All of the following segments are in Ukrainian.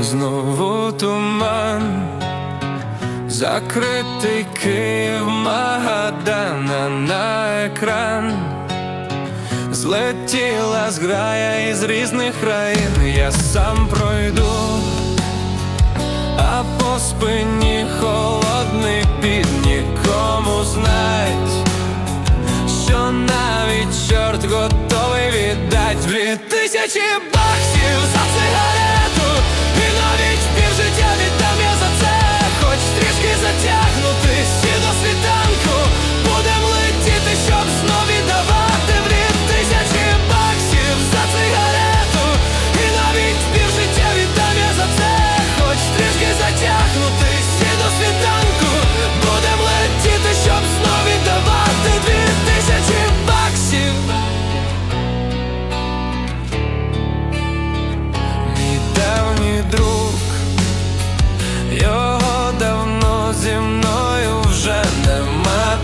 знову туман, закритий Київ Магадана на екран, злетіла зграя із різних країн, я сам пройду, а по спині холодний під нікому знать, що навіть чорт готовий віддать. Дві тисячі баксів за цигарет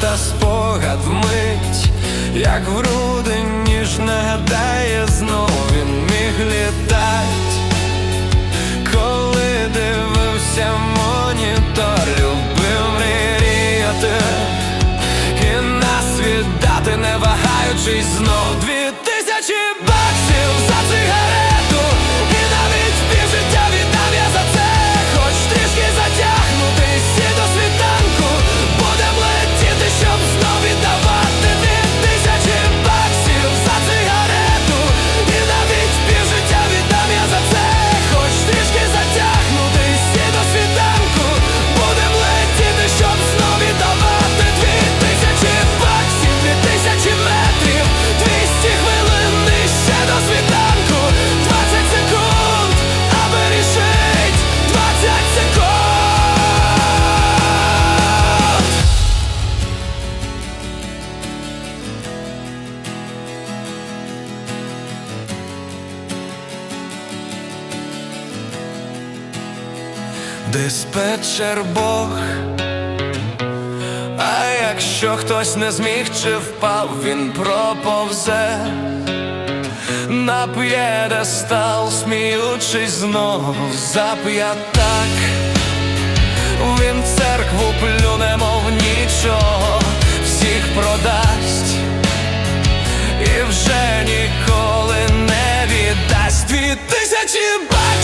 та спогад вмить, як в груди ніж нагадає, знов він міг літать, коли дивився монітор, любив мріяти. І нас віддати, не вагаючись знов диспетчер Бог, а якщо хтось не зміг чи впав, він проповзе, на п'єдестал, сміючись знов. Зап'я так, він церкву плюне, мов нічого, всіх продасть. І вже ніколи не віддасть. Дві тисячі бак.